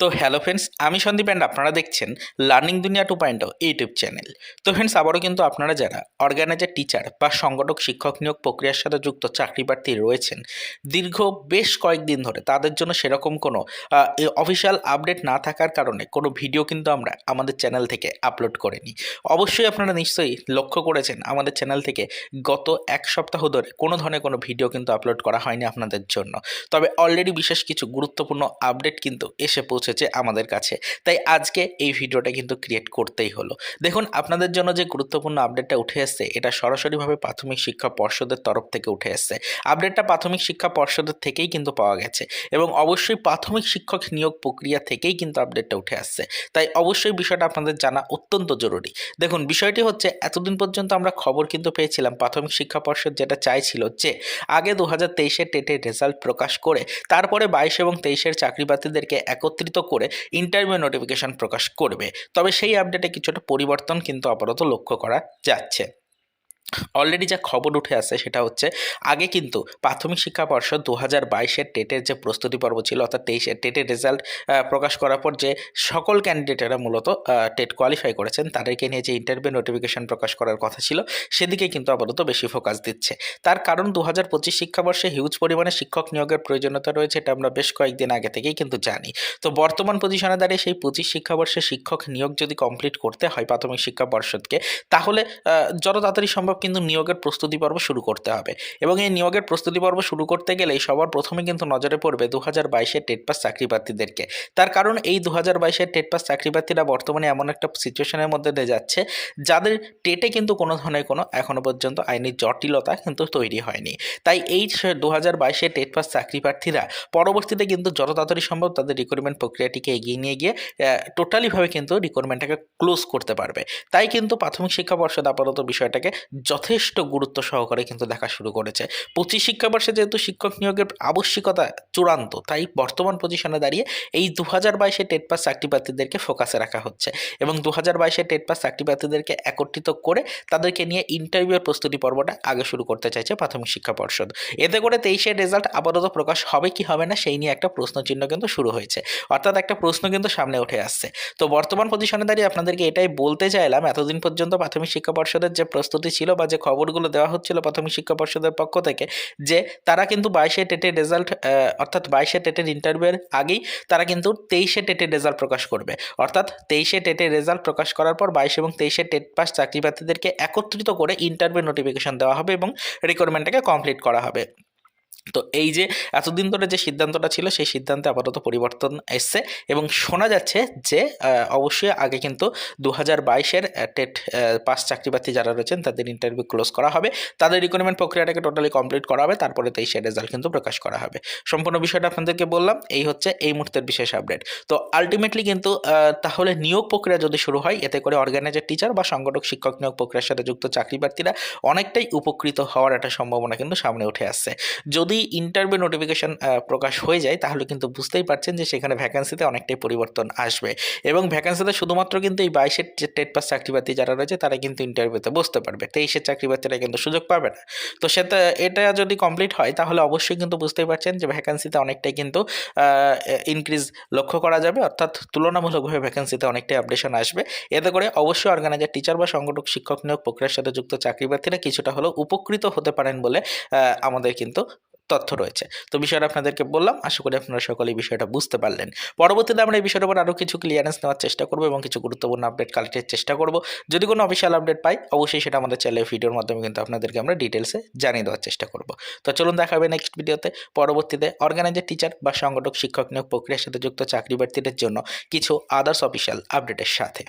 তো hello friends আমি Sandeep and আপনারা দেখছেন learning Duniya two point YouTube channel তো ফ্রেন্ডস আবারও কিন্তু আপনারা যারা অর্গানাইজার টিচার বা সংগঠক, শিক্ষক নিয়োগ প্রক্রিয়ার সাথে যুক্ত চাকরি প্রার্থী রয়েছেন, দীর্ঘ বেশ কয়েকদিন ধরে তাদের জন্য সেরকম কোনো অফিসিয়াল আপডেট না থাকার কারণে কোনো ভিডিও কিন্তু আমরা আমাদের চ্যানেল থেকে আপলোড করিনি। অবশ্যই আপনারা নিশ্চয়ই লক্ষ্য করেছেন, আমাদের চ্যানেল থেকে গত এক সপ্তাহ ধরে কোনো ধরনের কোনো ভিডিও কিন্তু আপলোড করা হয়নি আপনাদের জন্য। তবে অলরেডি বিশেষ কিছু গুরুত্বপূর্ণ আপডেট কিন্তু এসে পৌঁছেছে আমাদের কাছে। তাই আজকে এই ভিডিওটা কিন্তু ক্রিয়েট করতেই হলো। দেখুন, আপনাদের জন্য যে গুরুত্বপূর্ণ আপডেটটা উঠে এসছে, এটা সরাসরিভাবে প্রাথমিক শিক্ষা পর্ষদের তরফ থেকে উঠে এসছে। আপডেটটা প্রাথমিক শিক্ষা পর্ষদের থেকেই কিন্তু পাওয়া গেছে এবং অবশ্যই প্রাথমিক শিক্ষক নিয়োগ প্রক্রিয়া থেকেই কিন্তু আপডেটটা উঠে আসছে তাই অবশ্যই বিষয়টা আপনাদের জানা অত্যন্ত জরুরি। দেখুন, বিষয়টি হচ্ছে, এতদিন পর্যন্ত আমরা খবর কিন্তু পেয়েছিলাম প্রাথমিক শিক্ষা পর্ষদ যেটা চাইছিল যে, আগে দু হাজার তেইশের টেটের রেজাল্ট প্রকাশ করে, তারপরে বাইশ এবং তেইশের চাকরি প্রার্থীদেরকে একত্রিত করে ইন্টারভিউ নোটিফিকেশন প্রকাশ করবে। তবে সেই আপডেটে কিছুটা পরিবর্তন কিন্তু আপাতত লক্ষ্য করা যাচ্ছে। অলরেডি যা খবর উঠে আসে সেটা হচ্ছে, আগে কিন্তু প্রাথমিক শিক্ষা পর্ষদ দু হাজার বাইশের টেটের যে প্রস্তুতি পর্ব ছিল, অর্থাৎ তেইশের টেটের রেজাল্ট প্রকাশ করার পর যে সকল ক্যান্ডিডেটেরা মূলত টেট কোয়ালিফাই করেছেন, তাদেরকে নিয়ে যে ইন্টারভিউ নোটিফিকেশন প্রকাশ করার কথা ছিল, সেদিকে কিন্তু আপাতত বেশি ফোকাস দিচ্ছে। তার কারণ দু হাজার পঁচিশ শিক্ষাবর্ষে হিউজ পরিমাণে শিক্ষক নিয়োগের প্রয়োজনীয়তা রয়েছে এটা আমরা বেশ কয়েকদিন আগে থেকেই কিন্তু জানি। তো বর্তমান পজিশনে দাঁড়িয়ে সেই পঁচিশ শিক্ষাবর্ষে শিক্ষক নিয়োগ যদি কমপ্লিট করতে হয় প্রাথমিক শিক্ষা পর্ষদকে, তাহলে যত তাড়াতাড়ি সম্ভব কিন্তু নিয়োগের প্রস্তুতি পর্ব শুরু করতে হবে। এবং এই নিয়োগের প্রস্তুতি পর্ব শুরু করতে গেলেই সবার প্রথমে কিন্তু নজরে পড়বে দু হাজার বাইশের টেট পাস চাকরি প্রার্থীদেরকে তার কারণ এই দু হাজার বাইশের টেট পাস চাকরি প্রার্থীরা বর্তমানে এমন একটা সিচুয়েশনের মধ্যে দিয়ে যাচ্ছে, যাদের টেটে কিন্তু কোনো ধরনের কোনো এখনও পর্যন্ত আইনি জটিলতা কিন্তু তৈরি হয়নি। তাই এই দু হাজার বাইশের টেট পাস চাকরি প্রার্থীরা পরবর্তীতে কিন্তু যত তাড়াতাড়ি সম্ভব তাদের রিক্রুটমেন্ট প্রক্রিয়াটিকে এগিয়ে নিয়ে গিয়ে টোটালিভাবে কিন্তু রিক্রুটমেন্টটাকে ক্লোজ করতে পারবে। তাই কিন্তু প্রাথমিক শিক্ষা পর্ষদ আপাতত বিষয়টাকে যথেষ্ট গুরুত্ব সহকারে কিন্তু দেখা শুরু করেছে। পঁচিশ শিক্ষাবর্ষে যেহেতু শিক্ষক নিয়োগের আবশ্যিকতা চূড়ান্ত, তাই বর্তমান পজিশনে দাঁড়িয়ে এই দু হাজার বাইশে টেট পাস চাকরি প্রার্থীদেরকে ফোকাসে রাখা হচ্ছে এবং দু হাজার বাইশে টেট পাস চাকরি প্রার্থীদেরকে একত্রিত করে তাদেরকে নিয়ে ইন্টারভিউয়ের প্রস্তুতি পর্বটা আগে শুরু করতে চাইছে প্রাথমিক শিক্ষা পর্ষদ। এতে করে তেইশের রেজাল্ট আপাতত প্রকাশ হবে কি হবে না সেই নিয়ে একটা প্রশ্নচিহ্ন কিন্তু শুরু হয়েছে। অর্থাৎ একটা প্রশ্ন কিন্তু সামনে উঠে আসছে। তো বর্তমান পজিশনে দাঁড়িয়ে আপনাদেরকে এটাই বলতে চাইলাম, এতদিন পর্যন্ত প্রাথমিক শিক্ষা পর্ষদের যে প্রস্তুতি ছিল বা যে খবরগুলো দেওয়া হচ্ছিল প্রাথমিক শিক্ষা পর্ষদের পক্ষ থেকে যে তারা কিন্তু বাইশে টেটের রেজাল্ট অর্থাৎ বাইশে টেটের ইন্টারভিউয়ের আগেই তারা কিন্তু তেইশে টেটের রেজাল্ট প্রকাশ করবে। অর্থাৎ তেইশে টেটের রেজাল্ট প্রকাশ করার পর বাইশ এবং তেইশে টেট পাস চাকরি প্রার্থীদেরকে একত্রিত করে ইন্টারভিউ নোটিফিকেশন দেওয়া হবে এবং রিকোয়ারমেন্টটাকে কমপ্লিট করা হবে। তো এই যে এতদিন ধরে যে সিদ্ধান্তটা ছিল, সেই সিদ্ধান্তে আপাতত পরিবর্তন এসছে এবং শোনা যাচ্ছে যে অবশ্যই আগে কিন্তু দু হাজার বাইশের টেট পাস চাকরিপ্রার্থী যারা রয়েছেন তাদের ইন্টারভিউ ক্লোজ করা হবে। তাদের রিক্রুটমেন্ট প্রক্রিয়াটাকে টোটালি কমপ্লিট করা হবে, তারপরে তেইশের রেজাল্ট কিন্তু প্রকাশ করা হবে। সম্পূর্ণ বিষয়টা আপনাদেরকে বললাম, এই হচ্ছে এই মুহূর্তের বিশেষ আপডেট তো আলটিমেটলি কিন্তু তাহলে নিয়োগ প্রক্রিয়া যদি শুরু হয়, এতে করে অর্গানাইজার টিচার বা সংগঠক, শিক্ষক নিয়োগ প্রক্রিয়ার সাথে যুক্ত চাকরি প্রার্থীরা অনেকটাই উপকৃত হওয়ার একটা সম্ভাবনা কিন্তু সামনে উঠে আসছে। যদি ইন্টারভিউ নোটিফিকেশন প্রকাশ হয়ে যায়, তাহলে কিন্তু বুঝতেই পারছেন যে সেখানে ভ্যাকান্সিতে অনেকটাই পরিবর্তন আসবে। এবং ভ্যাকান্সিতে শুধুমাত্র কিন্তু এই বাইশের যে টেট পাস চাকরিপ্রার্থী যারা রয়েছে, তারা কিন্তু ইন্টারভিউতে বসতে পারবে। তেইশের চাকরিপ্রার্থীরা কিন্তু সুযোগ পাবে না। তো সেটা, এটা যদি কমপ্লিট হয়, তাহলে অবশ্যই কিন্তু বুঝতেই পারছেন যে ভ্যাকান্সিতে অনেকটাই কিন্তু ইনক্রিজ লক্ষ্য করা যাবে। অর্থাৎ তুলনামূলকভাবে ভ্যাকান্সিতে অনেকটাই আপডেশন আসবে। এতে করে অবশ্যই অর্গানাইজার টিচার বা সংগঠক, শিক্ষক নিয়োগ প্রক্রিয়ার সাথে যুক্ত চাকরিপ্রার্থীরা কিছুটা হলেও উপকৃত হতে পারেন বলে আমাদের কিন্তু তথ্য রয়েছে। তো বিষয়টা আপনাদেরকে বললাম, আশা করি আপনারা সকলেই বিষয়টা বুঝতে পারলেন। পরবর্তীতে আমরা এই বিষয়ের উপর আরও কিছু ক্লিয়ারেন্স নেওয়ার চেষ্টা করব এবং কিছু গুরুত্বপূর্ণ আপডেট কালেক্টের চেষ্টা করব। যদি কোনো অফিসিয়াল আপডেট পাই, অবশ্যই সেটা আমাদের চ্যানেলের ভিডিওর মাধ্যমে কিন্তু আপনাদেরকে আমরা ডিটেলসে জানিয়ে দেওয়ার চেষ্টা করব। তো চলুন দেখা হবে নেক্সট ভিডিওতে পরবর্তীতে অর্গানাইজার টিচার বা সংগঠক, শিক্ষক নিয়োগ প্রক্রিয়ার সাথে যুক্ত চাকরি প্রার্থীদের জন্য কিছু আদার্স অফিসিয়াল আপডেটের সাথে।